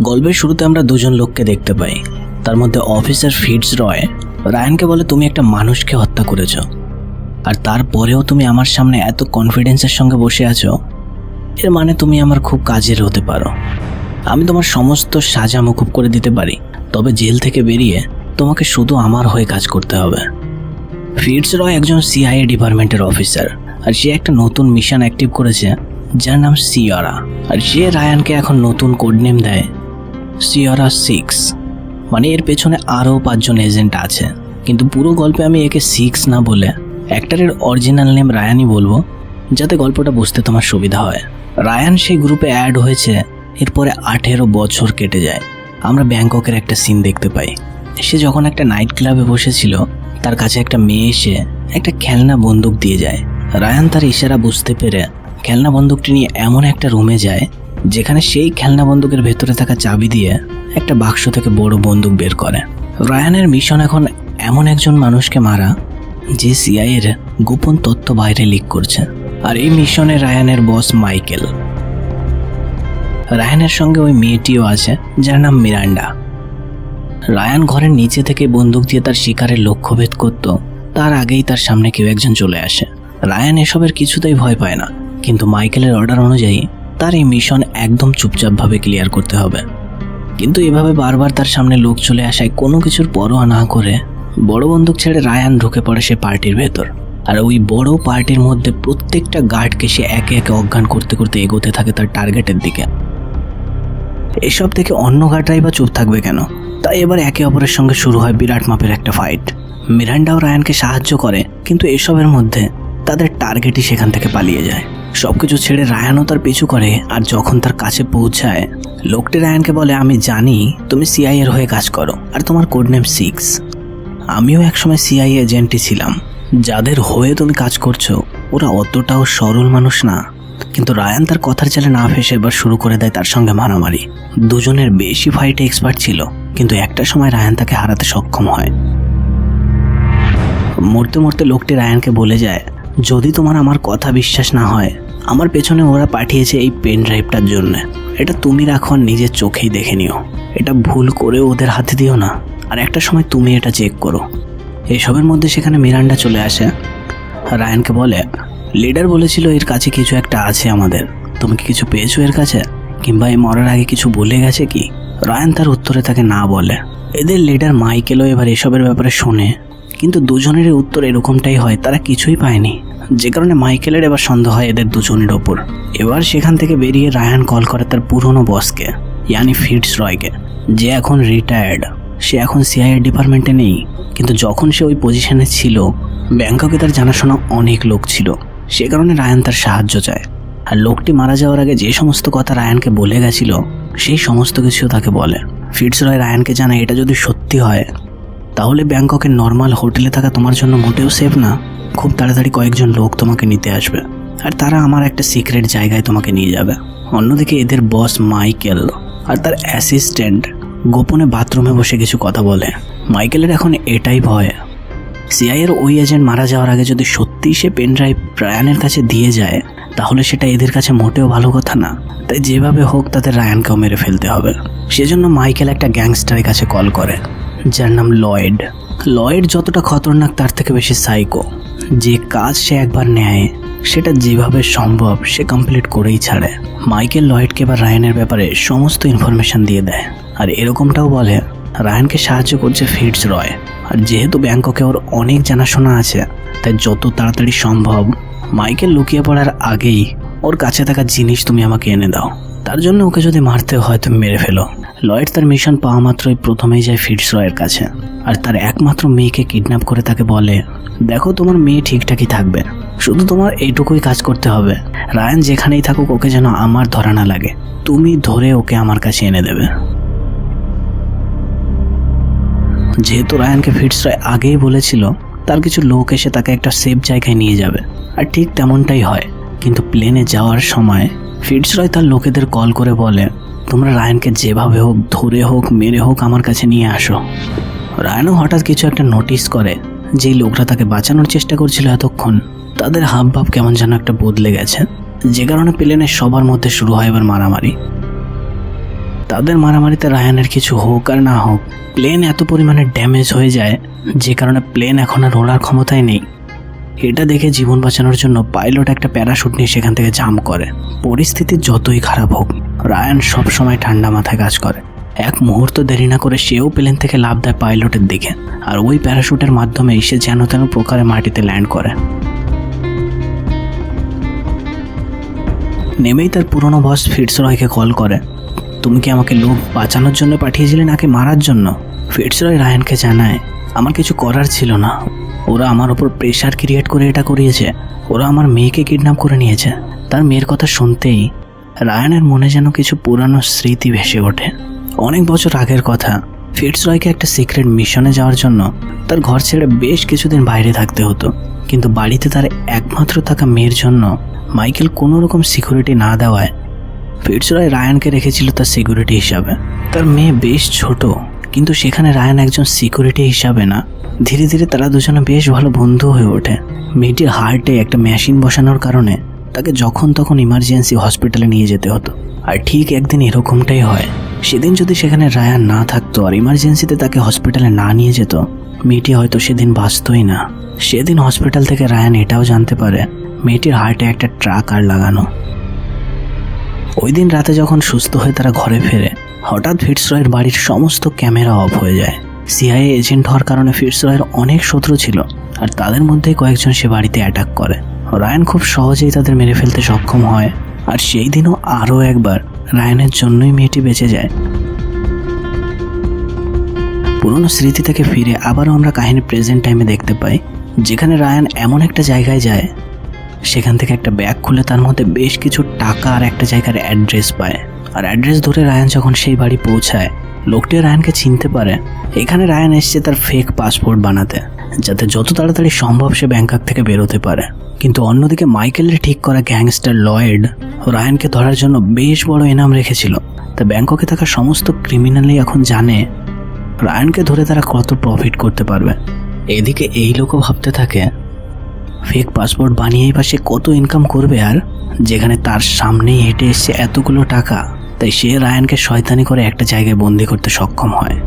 গল্পের শুরুতে আমরা দুজন লোককে দেখতে পাই। তার মধ্যে অফিসার ফিটস রয়। রায়ানকে বলে, তুমি একটা মানুষকে হত্যা করেছ। আর তারপরেও তুমি আমার সামনে এত কনফিডেন্সের সঙ্গে বসে আছো, এর মানে তুমি আমার খুব কাজের হতে পারো। আমি তোমার সমস্ত সাজা মুকুব করে দিতে পারি, তবে জেল থেকে বেরিয়ে তোমাকে শুধু আমার হয়ে কাজ করতে হবে। ফিটস রয় একজন সিআইএ ডিপার্টমেন্টের অফিসার, আর সে একটা নতুন মিশন অ্যাক্টিভ করেছে যার নাম সিয়ারা। আর সে রায়ানকে এখন নতুন কোড নেম দেয়, সিয়ারা সিক্স। মানে এর পেছনে আরও পাঁচজন এজেন্ট আছে। কিন্তু পুরো গল্পে আমি একে সিক্স না বলে অ্যাক্টারের অরিজিনাল নেম রায়ানই বলব, যাতে গল্পটা বুঝতে তোমার সুবিধা হয়। রায়ান সেই গ্রুপে অ্যাড হয়েছে, এরপরে আঠেরো বছর কেটে যায়। আমরা ব্যাংককের একটা সিন দেখতে পাই। সে যখন একটা নাইট ক্লাবে বসেছিল, তার কাছে একটা মেয়ে এসে একটা খেলনা বন্দুক দিয়ে যায়। রায়ান তার ইশারা বুঝতে পেরে খেলনা বন্দুকটি নিয়ে এমন একটা রুমে যায়, যেখানে সেই খেলনা বন্দুকের ভেতরে থাকা চাবি দিয়ে একটা বাক্স থেকে বড় বন্দুক বের করে। রায়ানের মিশন এখন এমন একজন মানুষকে মারা, যে সিআইয়ের গোপন তথ্য বাইরে লিক করছে। আর এই মিশনে রায়ানের বস মাইকেল। রায়ানের সঙ্গে ওই মেয়েটিও আছে, যার নাম মিরান্ডা। রায়ান ঘরের নিচে থেকে বন্দুক দিয়ে তার শিকারের লক্ষ্যভেদ করত, তার আগেই তার সামনে কেউ একজন চলে আসে। রায়ান এসবের কিছুতেই ভয় পায় না। কিন্তু মাইকেলের অর্ডার অনুযায়ী তার এই মিশন একদম চুপচাপভাবে ক্লিয়ার করতে হবে। কিন্তু এভাবে বারবার তার সামনে লোক চলে আসায় কোনো কিছুর পরোয়া না করে বড় বন্দুক ছেড়ে রায়ান ঢুকে পড়ে সে পার্টির ভেতর। আর ওই বড় পার্টির মধ্যে প্রত্যেকটা গার্ডকে সে একে একে অজ্ঞান করতে করতে এগোতে থাকে তার টার্গেটের দিকে। এসব থেকে অন্য গার্ডরাই বা চুপ থাকবে কেন? তাই এবার একে অপরের সঙ্গে শুরু হয় বিরাট মাপের একটা ফাইট। মিরান্ডাও রায়ানকে সাহায্য করে, কিন্তু এসবের মধ্যে তাদের টার্গেটই সেখান থেকে পালিয়ে যায়। সবকিছু ছেড়ে রায়ানও তার পিছু করে, আর যখন তার কাছে পৌঁছায়, লোকটি রায়ানকে বলে, আমি জানি তুমি সিআই এর হয়ে কাজ করো, আর তোমার কোড নেম সিক্স আমিও একসময় সিআই এজেন্টই ছিলাম। যাদের হয়ে তুমি কাজ করছ, ওরা অতটাও সরল মানুষ না। কিন্তু রায়ান তার কথার চালে না ফেসে এবার শুরু করে দেয় তার সঙ্গে মারামারি। দুজনের বেশি ফাইটে এক্সপার্ট ছিল, কিন্তু একটা সময় রায়ান তাকে হারাতে সক্ষম হয়। মরতে মরতে লোকটি রায়ানকে বলে যায়, যদি তোমার আমার কথা বিশ্বাস না হয় আমার পেছনে ওরা পাঠিয়েছে এই পেন ড্রাইভটার জন্য। এটা তুমি রাখো আর নিজের চোখেই দেখে নিও। এটা ভুল করে ওদের হাতে দিও না। আর একটা সময় তুমি এটা চেক করো। এসবের মধ্যে সেখানে মিরান্ডা চলে আসে। রায়ানকে বলে লিডার বলেছিল এর কাছে কিছু একটা আছে আমাদের। তুমি কি কিছু পেয়েছ এর কাছে? কিংবা এই মরার আগে কিছু বলে গেছে কি? রায়ান তার উত্তরে তাকে না বলে। এদের লিডার মাইকেলও এবার এসবের ব্যাপারে শোনে। কিন্তু দুজনেরই উত্তর এরকমটাই হয়, তারা কিছুই পায়নি। যে কারণে মাইকেলের এবার সন্দেহ হয় এদের দুজনের ওপর। এবার সেখান থেকে বেরিয়ে রায়ান কল করে তার পুরনো বসকে, ইয়ানি ফিটস রয়কে যে এখন রিটায়ার্ড সে এখন সিআইএর ডিপার্টমেন্টে নেই, কিন্তু যখন সে ওই পজিশনে ছিল, ব্যাংককে তার জানাশোনা অনেক লোক ছিল। সে কারণে রায়ান তার সাহায্য চায়। আর লোকটি মারা যাওয়ার আগে যে সমস্ত কথা রায়ানকে বলে গেছিল, সেই সমস্ত কিছু তাকে বলে। ফিটস রয় রায়ানকে জানায়, এটা যদি সত্যি হয়, তাহলে ব্যাংককের নর্মাল হোটেলে থাকা তোমার জন্য মোটেও সেফ না। খুব তাড়াতাড়ি কয়েকজন লোক তোমাকে নিতে আসবে। আর তারা আমার একটা সিক্রেট জায়গায় তোমাকে নিয়ে যাবে। অন্যদিকে এদের বস মাইকেল আর তার অ্যাসিস্ট্যান্ট গোপনে বাথরুমে বসে কিছু কথা বলে। মাইকেলের এখন এটাই ভয়। সিআইয়ের ওই এজেন্ট মারা যাওয়ার আগে যদি সত্যিই সে পেন ড্রাইভ রায়ানের কাছে দিয়ে যায়, তাহলে সেটা এদের কাছে মোটেও ভালো কথা না। তাই যেভাবে হোক তাদের রায়ানকেও মেরে ফেলতে হবে। সেজন্য মাইকেল একটা গ্যাংস্টারের কাছে কল করে, যার নাম লয়েড। লয়েড যতটা খতরনাক তার থেকে বেশি সাইকো যে কাজ সে একবার নেয়, সেটা যেভাবে সম্ভব সে কমপ্লিট করেই ছাড়ে। মাইকেল লয়েডকে বা রায়ানের ব্যাপারে সমস্ত ইনফরমেশন দিয়ে দেয়। আর এরকমটাও বলে, রায়ানকে সাহায্য করছে ফিটস রয়। আর যেহেতু ব্যাংককে ওর অনেক জানাশোনা আছে, তাই যত তাড়াতাড়ি সম্ভব মাইকেল লুকিয়ে পড়ার আগেই ওর কাছে থাকা জিনিস তুমি আমাকে এনে দাও। তার জন্য ওকে যদি মারতে হয় তুমি মেরে ফেলো। লয়েড তার মিশন পাওয়া মাত্রই প্রথমেই যায় ফিটস রয়ের কাছে। আর তার একমাত্র মেয়েকে কিডন্যাপ করে তাকে বলে, দেখো তোমার মেয়ে ঠিকঠাকই থাকবে। শুধু তোমার এইটুকুই কাজ করতে হবে। রায়ান যেখানেই থাকুক, ওকে যেন আমার ধরা না লাগে। তুমি ধরে ওকে আমার কাছে এনে দেবে। যেহেতু রায়ানকে ফিটসরয় আগেই বলেছিল, তার কিছু লোক এসে তাকে একটা সেফ জায়গায় নিয়ে যাবে। আর ঠিক তেমনটাই হয়। কিন্তু প্লেনে যাওয়ার সময় ফিটসরয় তার লোকেদের কল করে বলে তোমরা রায়ানকে যেভাবে হোক, ধরে হোক, মেরে হোক আমার কাছে নিয়ে আসো। রায়ানও হঠাৎ কিছু একটা নোটিস করে যেই লোকরা তাকে বাঁচানোর চেষ্টা করছিল এতক্ষণ। তাদের হাব ভাব কেমন যেন একটা বদলে গেছে। যে কারণে প্লেনের সবার মধ্যে শুরু হয় এবার মারামারি। তাদের মারামারিতে রায়ানের কিছু হোক আর না হোক, প্লেন এত পরিমাণে ড্যামেজ হয়ে যায়, যে কারণে প্লেন এখন আর ওড়ার ক্ষমতায় নেই। এটা দেখে জীবন বাঁচানোর জন্য পাইলট একটা প্যারাশুট নিয়ে সেখান থেকে জাম্প করে। পরিস্থিতি যতই খারাপ হোক, রায়ান সবসময় ঠান্ডা মাথায় কাজ করে। এক মুহূর্ত দেরি না করে সেও প্লেন থেকে লাভ দেয় পাইলটের দিকে, আর ওই প্যারাশুটের মাধ্যমে সে যেন তেন প্রকারে মাটিতে ল্যান্ড করে। নেমেই তার পুরনো বস ফিটসরয়কে কল করে, তুমি কি আমাকে লোক বাঁচানোর জন্য পাঠিয়েছিলে নাকি মারার জন্য? ফিটসরয় রায়ানকে জানায়, আমার কিছু করার ছিল না। ওরা আমার ওপর প্রেশার ক্রিয়েট করে এটা করিয়েছে। ওরা আমার মেয়েকে কিডন্যাপ করে নিয়েছে। তার মেয়ের কথা শুনতেই রায়ানের মনে যেন কিছু পুরানো স্মৃতি ভেসে ওঠে। অনেক বছর আগের কথা ফিটসরয়কে একটা সিক্রেট মিশনে যাওয়ার জন্য তার ঘর ছেড়ে বেশ কিছুদিন বাইরে থাকতে হতো। কিন্তু বাড়িতে তার একমাত্র থাকা মেয়ের জন্য মাইকেল কোনো রকম সিকিউরিটি না দেওয়ায় ফিটসরয় রায়ানকে রেখেছিল তার সিকিউরিটি হিসাবে। তার মেয়ে বেশ ছোট কিন্তু সেখানে রায়ান একজন সিকিউরিটি হিসাবে না। ধীরে ধীরে তারা দুজনে বেশ ভালো বন্ধু হয়ে ওঠে। মেয়েটির হার্টে একটা মেশিন বসানোর কারণে তাকে যখন তখন ইমার্জেন্সি হসপিটালে নিয়ে যেতে হতো। আর ঠিক একদিন এরকমটাই হয়। সেদিন যদি সেখানে রায়ান না থাকতো আর ইমার্জেন্সিতে তাকে হসপিটালে না নিয়ে যেত, মেয়েটি হয়তো সেদিন বাঁচতই না। সেদিন হসপিটাল থেকে রায়ান এটাও জানতে পারে, মেয়েটির হার্টে একটা ট্রাক আর লাগানো। ওই দিন রাতে যখন সুস্থ হয়ে তারা ঘরে ফেরে হঠাৎ ফিটসরয়ের বাড়ির সমস্ত ক্যামেরা অফ হয়ে যায়। সিআইএ এজেন্ট হওয়ার কারণে ফিটসরয়ের অনেক শত্রু ছিল আর তাদের মধ্যে কয়েকজন সে বাড়িতে অ্যাটাক করে। রায়ান খুব সহজেই তাদের মেরে ফেলতে সক্ষম হয় আর সেই দিনও আরও একবার রায়ানের জন্যই মেয়েটি বেঁচে যায়। পুরনো স্মৃতি থেকে ফিরে আবারও আমরা কাহিনী প্রেজেন্ট টাইমে দেখতে পাই, যেখানে রায়ান এমন একটা জায়গায় যায়, সেখান থেকে একটা ব্যাগ খুলে তার মধ্যে বেশ কিছু টাকা আর একটা জায়গার অ্যাড্রেস পায়। আর অ্যাড্রেস ধরে রায়ান যখন সেই বাড়ি পৌঁছায়, লোকটি রায়ানকে চিনতে পারে। এখানে রায়ান এসছে তার ফেক পাসপোর্ট বানাতে, যাতে যত তাড়াতাড়ি সম্ভব সে ব্যাংকক থেকে বেরোতে পারে। কিন্তু অন্যদিকে মাইকেলের ঠিক করা গ্যাংস্টার লয়েড, রায়ানকে ধরার জন্য বেশ বড় ইনাম রেখেছিল। তা ব্যাংককে থাকা সমস্ত ক্রিমিনালই এখন জানে, রায়ানকে ধরে তারা কত প্রফিট করতে পারবে। এদিকে এই লোকও ভাবতে থাকে ফেক পাসপোর্ট বানিয়েই বা সে কত ইনকাম করবে আর, যেখানে তার সামনেই হেঁটে এসছে এতগুলো টাকা। তাই সে রায়ানকে শয়তানি করে একটা জায়গায় বন্দি করতে সক্ষম হয়।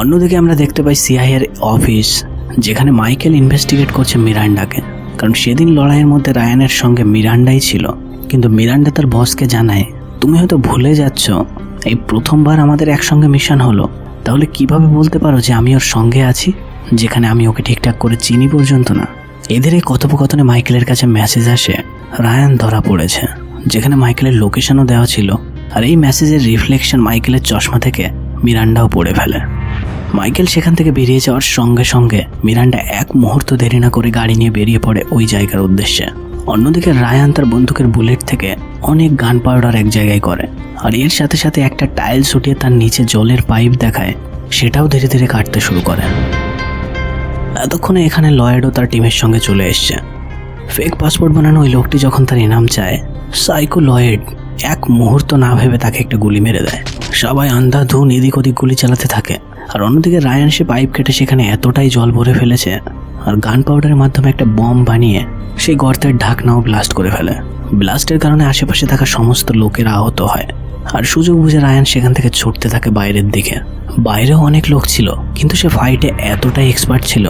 অন্যদিকে আমরা দেখতে পাই সিআইয়ের অফিস, যেখানে মাইকেল ইনভেস্টিগেট করছে মিরান্ডাকে, কারণ সেদিন লড়াইয়ের মধ্যে রায়ানের সঙ্গে মিরান্ডাই ছিল। কিন্তু মিরান্ডা তার বসকে জানায়, তুমি হয়তো ভুলে যাচ্ছ, এই প্রথমবার আমাদের একসঙ্গে মিশন হলো। তাহলে কীভাবে বলতে পারো যে আমি ওর সঙ্গে আছি, যেখানে আমি ওকে ঠিকঠাক করে চিনি পর্যন্ত না? এদের এই কথোপকথনে মাইকেলের কাছে মেসেজ আসে, রায়ান ধরা পড়েছে, যেখানে মাইকেলের লোকেশনও দেওয়া ছিল, আর এই মেসেজের রিফ্লেকশন মাইকেলের চশমা থেকে মিরান্ডাও পড়ে ফেলে। মাইকেল সেখান থেকে বেরিয়ে যাওয়ার সঙ্গে সঙ্গে মিরান্ডা এক মুহূর্ত দেরি না করে গাড়ি নিয়ে বেরিয়ে পড়ে ওই জায়গার উদ্দেশ্যে। অন্যদিকে রায়ান তার বন্দুকের বুলেট থেকে অনেক গান পাউডার এক জায়গায় করে, আর এর সাথে সাথে একটা টাইল ছুটিয়ে তার নিচে জলের পাইপ দেখায়, সেটাও ধীরে ধীরে কাটতে শুরু করে। এতক্ষণে এখানে লয়েডও তার টিমের সঙ্গে চলে এসছে। ফেক পাসপোর্ট বানানো ওই লোকটি যখন তার ইনাম চায় সাইকো লয়েড এক মুহূর্ত না ভেবে তাকে একটা গুলি মেরে দেয়। সবাই আন্ধাধুন এদিক ওদিক গুলি চালাতে থাকে। আর অন্যদিকে রায়ান সে পাইপ কেটে সেখানে এতটাই জল ভরে ফেলেছে আর গান পাউডারের মাধ্যমে একটা বম বানিয়ে সেই গর্তের ঢাকনাও ব্লাস্ট করে ফেলে। ব্লাস্টের কারণে আশেপাশে থাকা সমস্ত লোকেরা আহত হয়। আর সুযোগ বুঝে রায়ান সেখান থেকে ছুটতে থাকে বাইরের দিকে। বাইরেও অনেক লোক ছিল, কিন্তু সে ফাইটে এতটাই এক্সপার্ট ছিল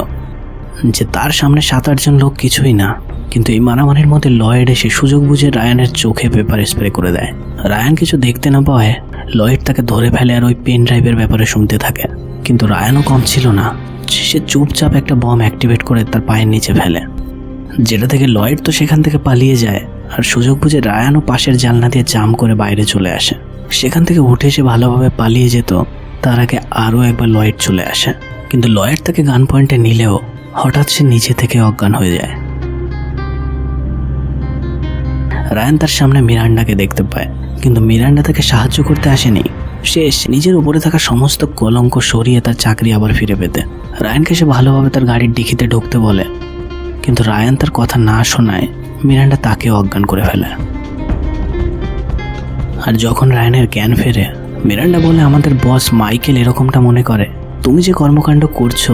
যে তার সামনে সাত আটজন লোক কিছুই না, কিন্তু এই মারামারির মধ্যে লয়েড এসে সুযোগ বুঝে রায়ানের চোখে পেপার স্প্রে করে দেয়। রায়ান কিছু দেখতে না পাওয়ায় লয়েড তাকে ধরে ফেলে আর ওই পেন ড্রাইভের ব্যাপারে শুনতে থাকে। কিন্তু রায়ানও কম ছিল না। সে চুপচাপ একটা বম অ্যাক্টিভেট করে তার পায়ের নিচে ফেলে। যেটা থেকে লয়েড তো সেখান থেকে পালিয়ে যায়, আর সুযোগ বুঝে রায়ানও পাশের জানলা দিয়ে জাম করে বাইরে চলে আসে। সেখান থেকে উঠে সে ভালোভাবে পালিয়ে যেত, তার আগে আরও একবার লয়েড চলে আসে। কিন্তু লয়েড তাকে গান পয়েন্টে নিলেও হঠাৎ সে নিচে থেকে অজ্ঞান হয়ে যায়। রায়ান তার সামনে মিরান্ডাকে দেখতে পায়, কিন্তু মিরান্ডা তাকে সাহায্য করতে আসেনি। সে নিজের উপরে থাকা সমস্ত কলঙ্ক সরিয়ে তার চাকরি আবার ফিরে পেতে। রায়ানকে সে ভালোভাবে তার গাড়ির ডিকিতে ঢুকতে বলে, কিন্তু রায়ান তার কথা না শোনায় মিরান্ডা তাকে অজ্ঞান করে ফেলে। আর যখন রায়ানের জ্ঞান ফেরে, মিরান্ডা বলে, আমাদের বস মাইকেল এরকমটা মনে করে। তুমি যে কর্মকাণ্ড করছ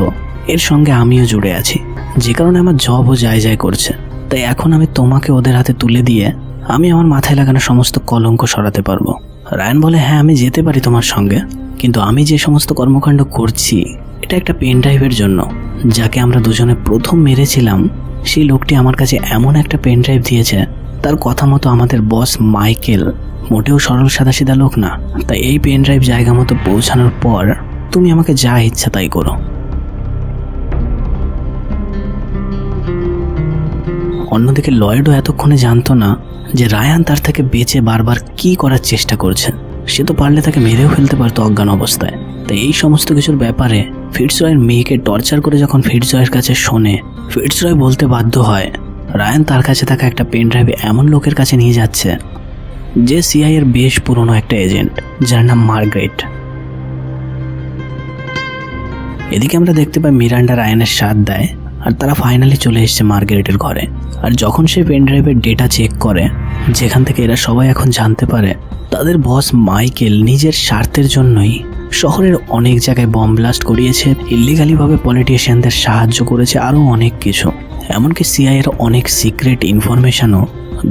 এর সঙ্গে আমিও জুড়ে আছি। যে কারণে আমার জবও যায় যায় করছে। তাই এখন আমি তোমাকে ওদের হাতে তুলে দিয়ে আমি আমার মাথায় লাগানো সমস্ত কলঙ্ক সরাতে পারব। রায়ন বলে হ্যাঁ আমি যেতে পারি তোমার সঙ্গে। কিন্তু আমি যে সমস্ত কর্মকাণ্ড করছি, এটা একটা পেন ড্রাইভের জন্য। যাকে আমরা দুজনে প্রথম মেরেছিলাম, সেই লোকটি আমার কাছে এমন একটা পেন ড্রাইভ দিয়েছে, তার কথা মতো আমাদের বস মাইকেল মোটেও সরল সাদাসিধা লোক না। তাই এই পেন ড্রাইভ জায়গা মতো পৌঁছানোর পর তুমি আমাকে যা ইচ্ছা তাই করো। অন্যদিকে লয়েডও এতক্ষণে জানতো না যে রায়ান তার থেকে বেঁচে বারবার কি করার চেষ্টা করছে সে তো পারলে তাকে মেরেও ফেলতে পারতো অজ্ঞান অবস্থায়। তাই এই সমস্ত কিছুর ব্যাপারে ফিটসরয়ের মেয়েকে টর্চার করে যখন ফিটসরয়ের কাছে শোনে ফিটসরয় বলতে বাধ্য হয়, রায়ান তার কাছে থাকা একটা পেন ড্রাইভে এমন লোকের কাছে নিয়ে যাচ্ছে যে সিআই এর বেশ পুরনো একটা এজেন্ট, যার নাম মার্গ্রেট। এদিকে আমরা দেখতে পাই মিরান্ডা রায়ানের সাথ দেয়, আর তারা ফাইনালি চলে এসেছে মার্গারেটের ঘরে। আর যখন সে পেন ড্রাইভের ডেটা চেক করে, যেখান থেকে এরা সবাই এখন জানতে পারে, তাদের বস মাইকেল নিজের স্বার্থের জন্যই শহরের অনেক জায়গায় বম ব্লাস্ট করিয়েছে ইলিগালিভাবে পলিটিশিয়ানদের সাহায্য করেছে আরও অনেক কিছু। এমনকি সিআইয়ের অনেক সিক্রেট ইনফরমেশনও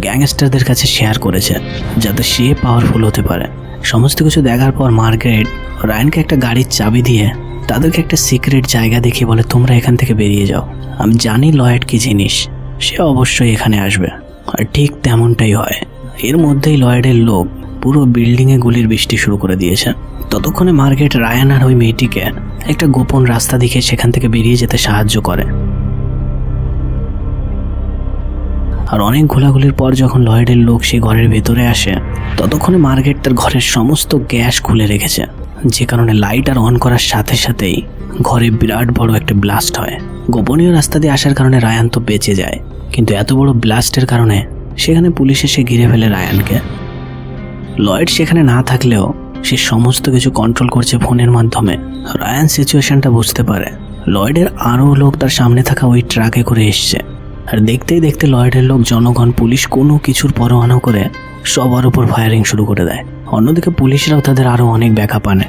গ্যাংস্টারদের কাছে শেয়ার করেছে, যাতে সে পাওয়ারফুল হতে পারে। সমস্ত কিছু দেখার পর মার্গারেট রায়নকে একটা গাড়ির চাবি দিয়ে তাদেরকে একটা সিক্রেট জায়গা দেখিয়ে বলে, তোমরা এখান থেকে বেরিয়ে যাও। আমি জানি লয়েড কি জিনিস। সে অবশ্যই এখানে আসবে। আর ঠিক তেমনটাই হয়। এর মধ্যেই লয়েডের লোক পুরো বিল্ডিংয়ে গুলির বৃষ্টি শুরু করে দিয়েছে। ততক্ষণে মার্কেট রায়ান আর ওই মেয়েটিকে একটা গোপন রাস্তা দেখে সেখান থেকে বেরিয়ে যেতে সাহায্য করে। আর অনেক ঘোলাঘুলির পর যখন লয়েডের লোক সেই ঘরের ভেতরে আসে, ততক্ষণে মার্কেট তার ঘরের সমস্ত গ্যাস খুলে রেখেছে। যে কারণে লাইট আর অন করার সাথে সাথেই ঘরে বিরাট বড় একটা ব্লাস্ট হয়। গোপনীয় রাস্তা দিয়ে আসার কারণে রায়ান তো বেঁচে যায়। কিন্তু এত বড় ব্লাস্টের কারণে সেখানে পুলিশ এসে ঘিরে ফেলে রায়ানকে। লয়েড সেখানে না থাকলেও সে সমস্ত কিছু কন্ট্রোল করছে ফোনের মাধ্যমে। রায়ান সিচুয়েশনটা বুঝতে পারে। লয়েডের আরও লোক তার সামনে থাকা ওই ট্রাকে করে এসছে। আর দেখতেই দেখতে লয়েডের লোক, জনগণ, পুলিশ কোনো কিছুর পরোয়া না করে সবার উপর ফায়ারিং শুরু করে দেয়। অন্যদিকে পুলিশরাও তাদের আরও অনেক ব্যাখ্যা পানে।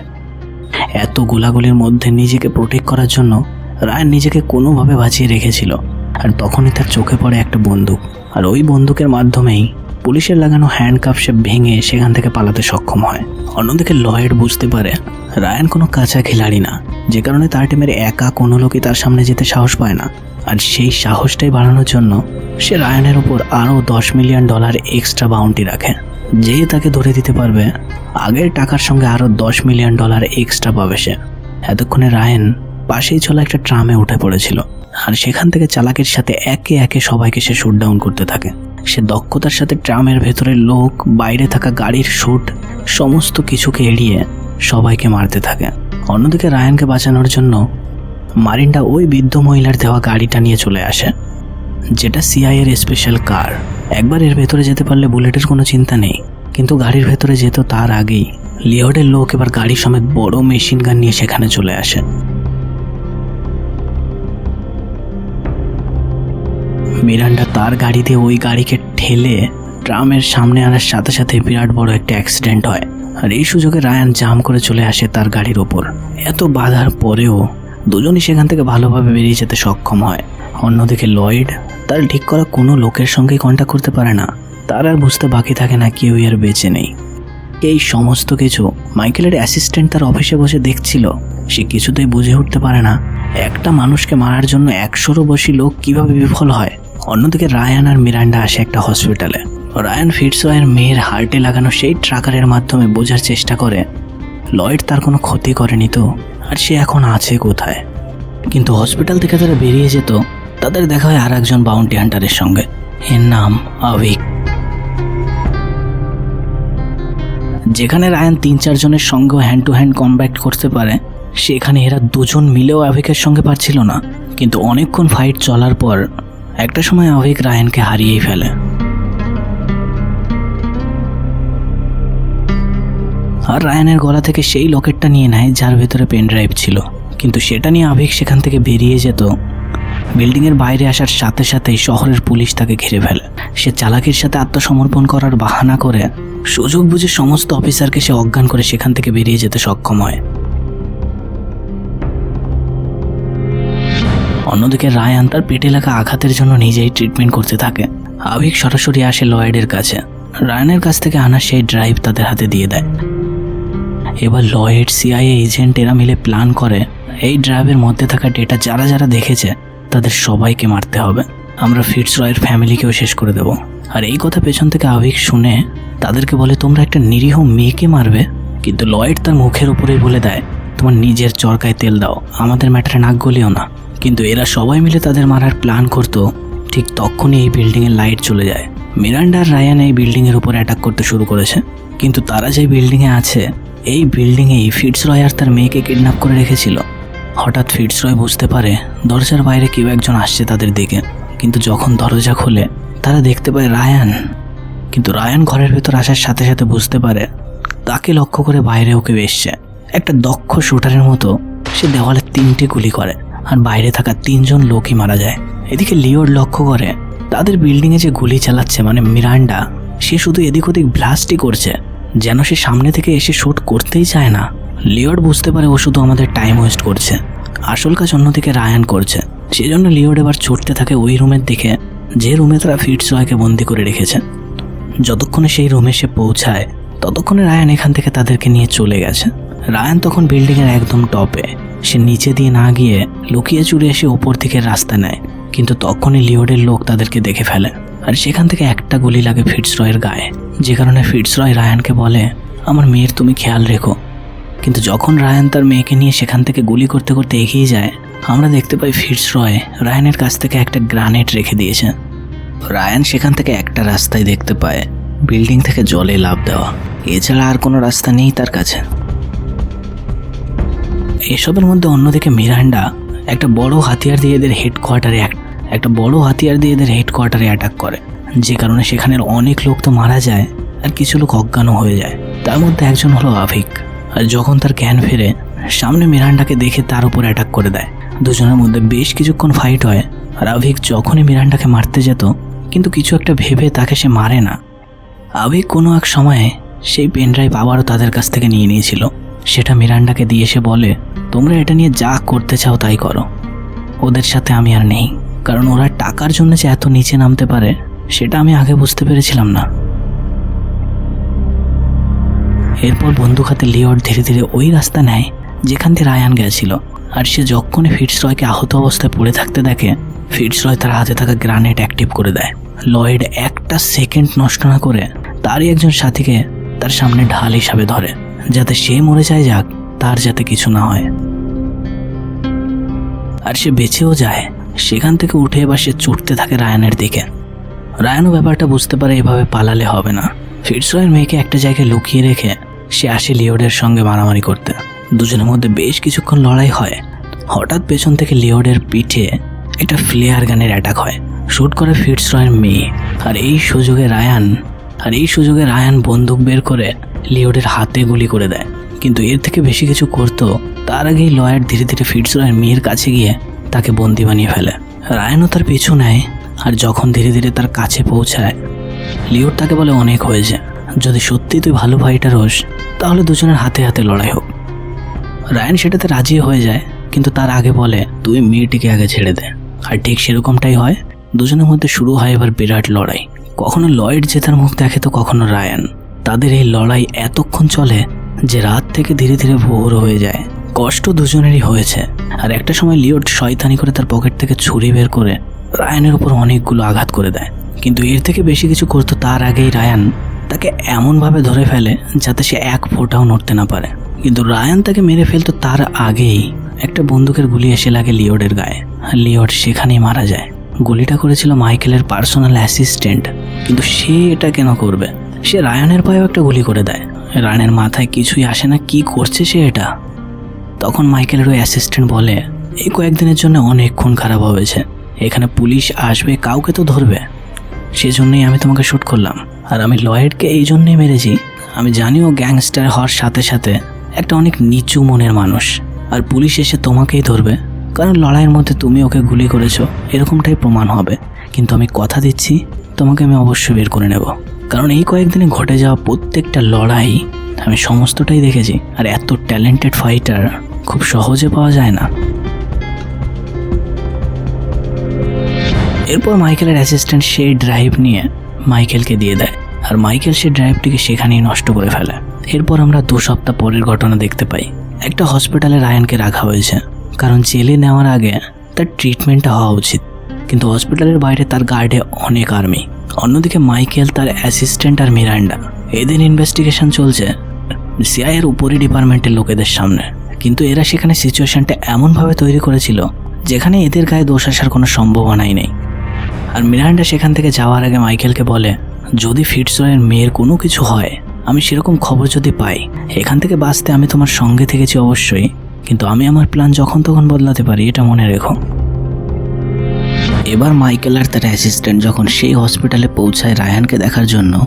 এত গোলাগুলির মধ্যে নিজেকে প্রোটেক্ট করার জন্য রায়ান নিজেকে কোনোভাবে বাঁচিয়ে রেখেছিল। আর তখনই তার চোখে পড়ে একটা বন্দুক। আর ওই বন্দুকের মাধ্যমেই পুলিশের লাগানো হ্যান্ডকাপ সে ভেঙে সেখান থেকে পালাতে সক্ষম হয়। অন্যদিকে লয়েড বুঝতে পারে রায়ান কোনো কাঁচা খেলাড়ি না। যে কারণে তার টিমের একা কোনো লোকই তার সামনে যেতে সাহস পায় না। আর সেই সাহসটাই বাড়ানোর জন্য সে রায়ানের উপর আরও দশ মিলিয়ন ডলার এক্সট্রা বাউন্টি রাখে। যে তাকে ধরে দিতে পারবে, আগের টাকার সঙ্গে আরও দশ মিলিয়ন ডলার এক্সট্রা পাবে সে। এতক্ষণে রায়ান পাশেই চলা একটা ট্রামে উঠে পড়েছিল, আর সেখান থেকে চালাকের সাথে একে একে সবাইকে সে শুট ডাউন করতে থাকে। সে দক্ষতার সাথে ট্রামের ভেতরের লোক, বাইরে থাকা গাড়ির শুট সমস্ত কিছুকে এড়িয়ে সবাইকে মারতে থাকে। অন্যদিকে রায়ানকে বাঁচানোর জন্য মারিনটা ওই বৃদ্ধ মহিলার দেওয়া গাড়িটা নিয়ে চলে আসে, যেটা সিআই এর স্পেশাল কার একবার এর ভেতরে যেতে পারলে বুলেটের কোনো চিন্তা নেই, কিন্তু গাড়ির ভেতরে যেত তার আগেই। লিওডের লোক এবার গাড়ি সমেত বড় মেশিন গান নিয়ে সেখানে চলে আসে। মিরান্ডা তার গাড়িতে ওই গাড়িকে ঠেলে, ট্রামের সামনে আনার সাথে সাথে বিরাট বড় একটা অ্যাক্সিডেন্ট হয়। আর এই সুযোগে রায়ান জাম করে চলে আসে তার গাড়ির ওপর। এত বাধার পরেও দুজনই সেখান থেকে ভালোভাবে বেরিয়ে যেতে সক্ষম হয়। অন্যদিকে লয়েড তার ঠিক করা কোনো লোকের সঙ্গে কন্ট্যাক্ট করতে পারে না। তার আর বুঝতে বাকি থাকে না কেউই আর বেঁচে নেই। এই সমস্ত কিছু মাইকেলের অ্যাসিস্ট্যান্ট তার অফিসে বসে দেখছিল। সে কিছুতেই বুঝে উঠতে পারে না, একটা মানুষকে মারার জন্য একশোরও বেশি লোক কীভাবে বিফল হয়। অন্যদিকে রায়ান আর মিরান্ডা আসে একটা হসপিটালে রায়ান ফিটসয়ের মেয়ের হার্টে লাগানো সেই ট্রাকারের মাধ্যমে বোঝার চেষ্টা করে। লয়েড তার কোনো ক্ষতি করেনি তো, আর সে এখন আছে কোথায়? কিন্তু হসপিটাল থেকে তারা বেরিয়ে যেত, তাদের দেখা হয় আর একজন বাউন্টি হান্টারের সঙ্গে। এর নাম আভিক। যেখানে রায়ান তিন চারজনের সঙ্গেও হ্যান্ড টু হ্যান্ড কম্ব্যাক্ট করতে পারে, সেখানে এরা দুজন মিলেও আভিকের সঙ্গে পারছিল না। কিন্তু অনেকক্ষণ ফাইট চলার পর, একটা সময় আভিক রায়ানকে হারিয়েই ফেলে। আর রায়ানের গলা থেকে সেই লকেটটা নিয়ে নেয় যার ভেতরে পেন ড্রাইভ ছিল। কিন্তু সেটা নিয়ে আবেগ সেখান থেকে বেরিয়ে যেত। বিল্ডিংয়ের বাইরে আসার সাথে সাথেই শহরের পুলিশ তাকে ঘিরে ফেলে। সে চালাকির সাথে আত্মসমর্পণ করার বাহানা করে, সুযোগ বুঝে সমস্ত অফিসারকে সে অজ্ঞান করে সেখান থেকে বেরিয়ে যেতে সক্ষম হয়। অন্যদিকে রায়ান তার পেটে লাগা আঘাতের জন্য নিজেই ট্রিটমেন্ট করতে থাকে। আভিক সরাসরি আসে লয়েডের কাছে। রায়ানের কাছ থেকে আনা সেই ড্রাইভ তাদের হাতে দিয়ে দেয়। এবার লয়েড সিআইএ এজেন্ট এরা মিলে প্ল্যান করে, এই ড্রাইভের মধ্যে থাকা ডেটা যারা যারা দেখেছে, তাদের সবাইকে মারতে হবে। আমরা ফিটস রয়ের ফ্যামিলিকেও শেষ করে দেব। আর এই কথা পেছন থেকে আভিক শুনে তাদেরকে বলে, তোমরা একটা নিরীহ মেয়েকে মারবে, কিন্তু লয়েড তার মুখের উপরেই বলে দেয়, তোমার নিজের চরকায় তেল দাও, আমাদের ম্যাটারে নাক গলিও না। কিন্তু এরা সবাই মিলে তাদের মারার প্ল্যান করতো, ঠিক তখনই এই বিল্ডিংয়ের লাইট চলে যায়। মিরান্ডার রায়ান এই বিল্ডিংয়ের উপর অ্যাটাক করতে শুরু করেছে, কিন্তু তারা যে বিল্ডিংয়ে আছে এই বিল্ডিংয়েই ফিটস রয় আর তার মেয়েকে কিডন্যাপ করে রেখেছিল। হঠাৎ ফিটস রয় বুঝতে পারে দরজার বাইরে কেউ একজন আসছে তাদের দিকে। কিন্তু যখন দরজা খোলে, তারা দেখতে পায় রায়ান। কিন্তু রায়ান ঘরের ভেতর আসার সাথে সাথে বুঝতে পারে, তাকে লক্ষ্য করে বাইরেও কেউ এসছে। একটা দক্ষ শুটারের মতো, সে দেওয়ালে তিনটে গুলি করে আর বাইরে থাকা তিনজন লোকই মারা যায়। এদিকে লিওর লক্ষ্য করে, তাদের বিল্ডিংয়ে যে গুলি চালাচ্ছে মানে মিরান্ডা, সে শুধু এদিক ওদিক ব্লাস্টই করছে। যেন সে সামনে থেকে এসে শ্যুট করতেই চায় না। লিওর বুঝতে পারে ও শুধু আমাদের টাইম ওয়েস্ট করছে। আসল কাজ অন্যদিকে রায়ান করছে। সেজন্য লিওর এবার ছুটতে থাকে ওই রুমের দিকে, যে রুমে তারা ফিটস রয়কে বন্দি করে রেখেছে। যতক্ষণে সেই রুমে সে পৌঁছায়, ততক্ষণে রায়ান এখান থেকে তাদেরকে নিয়ে চলে গেছে। রায়ান তখন বিল্ডিংয়ের একদম টপে সে নিচে দিয়ে না গিয়ে লুকিয়ে চুরে এসে ওপর দিকের রাস্তা নেয়। কিন্তু তখনই লিওডের লোক তাদেরকে দেখে ফেলে। আর সেখান থেকে একটা গুলি লাগে ফিটসরয়ের গায়ে। যে কারণে ফিটসরয় রায়ানকে বলে, আমার মেয়ের তুমি খেয়াল রেখো। কিন্তু যখন রায়ান তার মেয়েকে নিয়ে সেখান থেকে গুলি করতে করতে এগিয়ে যায়, আমরা দেখতে পাই ফিটসরয় রায়ানের কাছ থেকে একটা গ্রানেট রেখে দিয়েছে। রায়ান সেখান থেকে একটা রাস্তায় দেখতে পায়, বিল্ডিং থেকে জলে লাভ দেওয়া। এছাড়া আর কোনো রাস্তা নেই তার কাছে। এসবের মধ্যে অন্যদিকে মিরান্ডা একটা বড় হাতিয়ার দিয়ে এদের হেডকোয়ার্টারে একটা বড় হাতিয়ার দিয়ে এদের হেডকোয়ার্টারে অ্যাটাক করে। যে কারণে সেখানের অনেক লোক তো মারা যায় আর কিছু লোক অজ্ঞানও হয়ে যায়। তার মধ্যে একজন হলো আভিক। আর যখন তার জ্ঞান ফেরে, সামনে মিরান্ডাকে দেখে তার উপর অ্যাটাক করে দেয়। দুজনের মধ্যে বেশ কিছুক্ষণ ফাইট হয় আর আভিক যখনই মিরান্ডাকে মারতে যেত, কিন্তু কিছু একটা ভেবে তাকে সে মারে না। আভিক কোনো এক সময়ে সেই পেনড্রাইভ আবারও তাদের কাছ থেকে নিয়ে নিয়েছিল। সেটা মিরান্ডাকে দিয়ে এসে বলে, তোমরা এটা নিয়ে যা করতে চাও তাই করো। ওদের সাথে আমি আর নেই, কারণ ওরা টাকার জন্য যে এত নিচে নামতে পারে সেটা আমি আগে বুঝতে পেরেছিলাম না। এরপর বন্দুক হাতে লিওর ধীরে ধীরে ওই রাস্তা নেয় যেখান দিয়ে রায়ান গেছিল। আর সে যখনই ফিটসরয়কে আহত অবস্থায় পড়ে থাকতে দেখে ফিটসরয় তার হাতে থাকা গ্রানেট অ্যাক্টিভ করে দেয়। লয়েড একটা সেকেন্ড নষ্ট না করে তারই একজন সাথীকে তার সামনে ঢাল হিসাবে ধরে, যাতে সে মরে যায় যাক, তার যাতে কিছু না হয়। আর সে বেঁচেও যায়, সেখান থেকে উঠে এবার সে ছুটতে থাকে রায়ানের দিকে। রায়ানও ব্যাপারটা বুঝতে পারে এভাবে পালালে হবে না। ফিটসরয়ের মেয়েকে একটা জায়গায় লুকিয়ে রেখে সে আসে লিওডের সঙ্গে মারামারি করতে। দুজনের মধ্যে বেশ কিছুক্ষণ লড়াই হয়। হঠাৎ পেছন থেকে লিওডের পিঠে একটা ফ্লেয়ার গানের অ্যাটাক হয়। শ্যুট করে ফিটসরয়ের মেয়ে। আর এই সুযোগে রায়ান, আর এই সুযোগে রায়ান বন্দুক বের করে লিওডের হাতে গুলি করে দেয়। কিন্তু এর থেকে বেশি কিছু করতো, তার আগেই লয়ার ধীরে ধীরে ফিটসরয়ের মেয়ের কাছে গিয়ে তাকে বন্দি বানিয়ে ফেলে। রায়ানও তার পিছু নেয়। আর যখন ধীরে ধীরে তার কাছে পৌঁছায়, লিওর তাকে বলে অনেক হয়েছে। যদি সত্যি তুই ভালো ফাইটার হোস তাহলে দুজনের হাতে হাতে লড়াই হোক। রায়ান সেটাতে রাজি হয়ে যায়, কিন্তু তার আগে বলে, তুই মেয়েটিকে আগে ছেড়ে দে। আর ঠিক সেরকমটাই হয়, দুজনের মধ্যে শুরু হয় এবার বিরাট লড়াই। কখনো লয়েড জেতার মুখ দেখে তো কখনো রায়ান। তাদের এই লড়াই এতক্ষণ চলে যে রাত থেকে ধীরে ধীরে ভোর হয়ে যায়। কষ্ট দুজনেরই হয়েছে। আর একটা সময় লিওড শয়তানি করে তার পকেট থেকে ছুরি বের করে রায়ানের উপর অনেকগুলো আঘাত করে দেয়। কিন্তু এর থেকে বেশি কিছু করতো তার আগেই রায়ান। তাকে এমনভাবে ধরে ফেলে যাতে সে এক ফোঁটাও নড়তে না পারে। কিন্তু রায়ান তাকে মেরে ফেলতো তার আগেই। একটা বন্দুকের গুলি এসে লাগে লিওডের গায়ে। লিওড সেখানেই মারা যায়। গুলিটা করেছিল মাইকেলের পার্সোনাল অ্যাসিস্ট্যান্ট। কিন্তু সে এটা কেন করবে? সে রায়ানের পায়েও একটা গুলি করে দেয়। রায়ানের মাথায় কিছুই আসে না, কি করছে সে এটা? তখন মাইকেলের ওই অ্যাসিস্ট্যান্ট বলে, এই কয়েকদিনের জন্য অনেকক্ষণ খারাপ হয়েছে এখানে পুলিশ আসবে, কাউকে তো ধরবে। সেজন্যই আমি তোমাকে শ্যুট করলাম। আর আমি লয়েডকে এই জন্যই মেরেছি। আমি জানি ও গ্যাংস্টার হওয়ার সাথে সাথে একটা অনেক নিচু মনের মানুষ। আর পুলিশ এসে তোমাকেই ধরবে। কারণ লড়াইয়ের মধ্যে তুমি ওকে গুলি করেছ, এরকমটাই প্রমাণ হবে। কিন্তু আমি কথা দিচ্ছি, তোমাকে আমি অবশ্যই বের করে নেব। কারণ এই কয়েকদিনে ঘটে যাওয়া প্রত্যেকটা লড়াই আমি সমস্তটাই দেখেছি। আর এত ট্যালেন্টেড ফাইটার খুব সহজে পাওয়া যায় না। এরপর মাইকেলের অ্যাসিস্ট্যান্ট সেই ড্রাইভ নিয়ে মাইকেলকে দিয়ে দেয়। আর মাইকেল সেই ড্রাইভটিকে সেখানেই নষ্ট করে ফেলে। এরপর আমরা দু সপ্তাহ পরের ঘটনা দেখতে পাই। একটা হসপিটালে রায়ানকে রাখা হয়েছে। কারণ জেলে নেওয়ার আগে তার ট্রিটমেন্টটা হওয়া উচিত। কিন্তু হসপিটালের বাইরে তার গার্ডে অনেক আর্মি অন্যদিকে মাইকেল তার অ্যাসিস্ট্যান্ট আর মিরান্ডা এদের ইনভেস্টিগেশন চলছে সিআইয়ের উপরই ডিপার্টমেন্টের লোকেদের সামনে। কিন্তু এরা সেখানে সিচুয়েশনটা এমনভাবে তৈরি করেছিল, যেখানে এদের গায়ে দোষ আসার কোনো সম্ভাবনাই নেই। আর মিরান্ডা সেখান থেকে যাওয়ার আগে মাইকেলকে বলে, যদি ফিটসয়ের মেয়ের কোনো কিছু হয়, আমি সেরকম খবর যদি পাই, এখান থেকে বাঁচতে আমি তোমার সঙ্গে থেকেছি অবশ্যই, কিন্তু আমি আমার প্ল্যান যখন তখন বদলাতে পারি, এটা মনে রেখো। এবার মাইকেল আর তার অ্যাসিস্ট্যান্ট যখন সেই হসপিটালে পৌঁছায় রায়ানকে দেখার জন্য,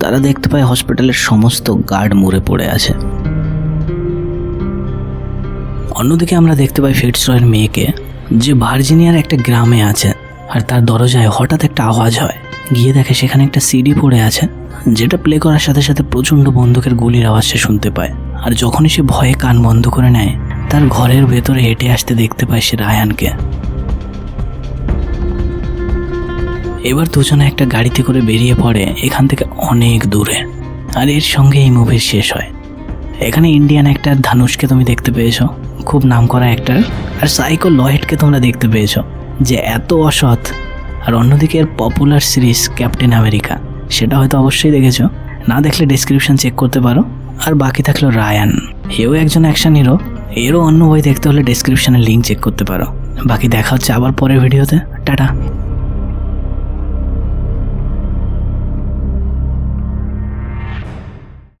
তারা দেখতে পায় হসপিটালের সমস্ত গার্ড মরে পড়ে আছে। অন্যদিকে আমরা দেখতে পাই ফিটসরয়ের মেয়েকে, যে ভার্জিনিয়ার একটা গ্রামে আছে। আর তার দরজায় হঠাৎ একটা আওয়াজ হয়। গিয়ে দেখে সেখানে একটা সিডি পড়ে আছে, যেটা প্লে করার সাথে সাথে প্রচণ্ড বন্দুকের গুলির আওয়াজ সে শুনতে পায়। আর যখনই সে ভয়ে কান বন্ধ করে নেয়, তার ঘরের ভেতরে হেঁটে আসতে দেখতে পায় সে রায়ানকে। এবার দুজনে একটা গাড়িতে করে বেরিয়ে পড়ে এখান থেকে অনেক দূরে। আর এর সঙ্গে এই মুভির শেষ হয়। এখানে ইন্ডিয়ান অ্যাক্টার ধানুষকে তুমি দেখতে পেয়েছ, খুব নামকরা অ্যাক্টার আর সাইকো লয়েডকে তোমরা দেখতে পেয়েছ। যে এত অসৎ। আর অন্যদিকে এর পপুলার সিরিজ ক্যাপ্টেন আমেরিকা সেটা হয়তো অবশ্যই দেখেছ। না দেখলে ডিসক্রিপশন চেক করতে পারো। আর বাকি থাকল রায়ান এও একজন অ্যাকশন হিরো এরও অন্য বই দেখতে হলে ডিসক্রিপশানে লিঙ্ক চেক করতে পারো। বাকি দেখা হচ্ছে আবার পরের ভিডিওতে টাটা।